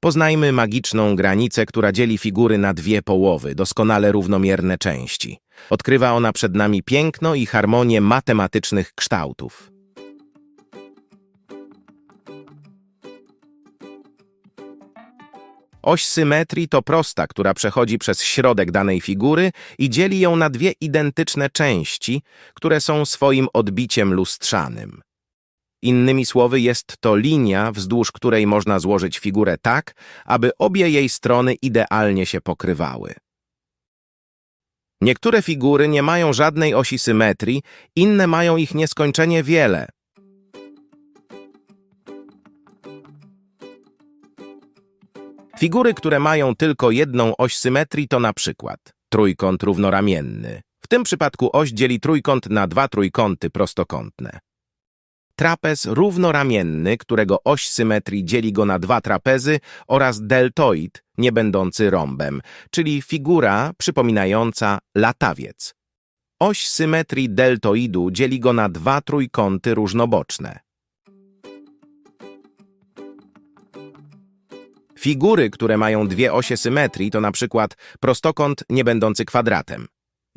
Poznajmy magiczną granicę, która dzieli figury na dwie połowy, doskonale równomierne części. Odkrywa ona przed nami piękno i harmonię matematycznych kształtów. Oś symetrii to prosta, która przechodzi przez środek danej figury i dzieli ją na dwie identyczne części, które są swoim odbiciem lustrzanym. Innymi słowy, jest to linia, wzdłuż której można złożyć figurę tak, aby obie jej strony idealnie się pokrywały. Niektóre figury nie mają żadnej osi symetrii, inne mają ich nieskończenie wiele. Figury, które mają tylko jedną oś symetrii to na przykład trójkąt równoramienny. W tym przypadku oś dzieli trójkąt na dwa trójkąty prostokątne. Trapez równoramienny, którego oś symetrii dzieli go na dwa trapezy oraz deltoid, nie będący rąbem, czyli figura przypominająca latawiec. Oś symetrii deltoidu dzieli go na dwa trójkąty różnoboczne. Figury, które mają dwie osie symetrii, to na przykład prostokąt nie będący kwadratem.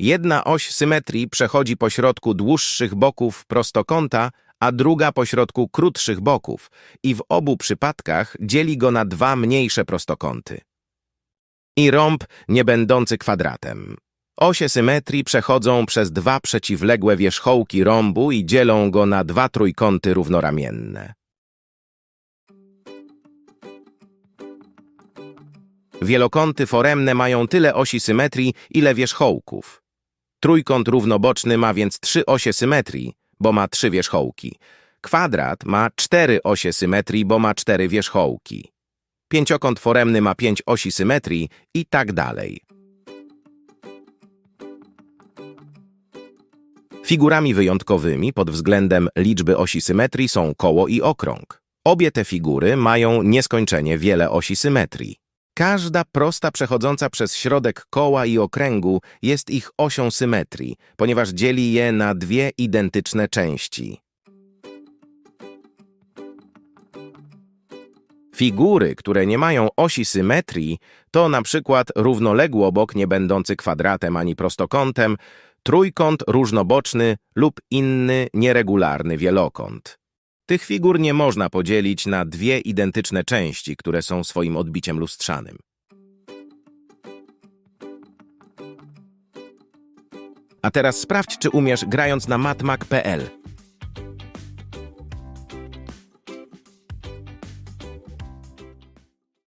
Jedna oś symetrii przechodzi pośrodku dłuższych boków prostokąta, a druga pośrodku krótszych boków i w obu przypadkach dzieli go na dwa mniejsze prostokąty. I rąb nie będący kwadratem. Osie symetrii przechodzą przez dwa przeciwległe wierzchołki rąbu i dzielą go na dwa trójkąty równoramienne. Wielokąty foremne mają tyle osi symetrii, ile wierzchołków. Trójkąt równoboczny ma więc trzy osie symetrii, bo ma trzy wierzchołki. Kwadrat ma cztery osie symetrii, bo ma cztery wierzchołki. Pięciokąt foremny ma pięć osi symetrii i tak dalej. Figurami wyjątkowymi pod względem liczby osi symetrii są koło i okrąg. Obie te figury mają nieskończenie wiele osi symetrii. Każda prosta przechodząca przez środek koła i okręgu jest ich osią symetrii, ponieważ dzieli je na dwie identyczne części. Figury, które nie mają osi symetrii, to na przykład równoległobok nie będący kwadratem ani prostokątem, trójkąt różnoboczny lub inny nieregularny wielokąt. Tych figur nie można podzielić na dwie identyczne części, które są swoim odbiciem lustrzanym. A teraz sprawdź, czy umiesz grając na matmak.pl.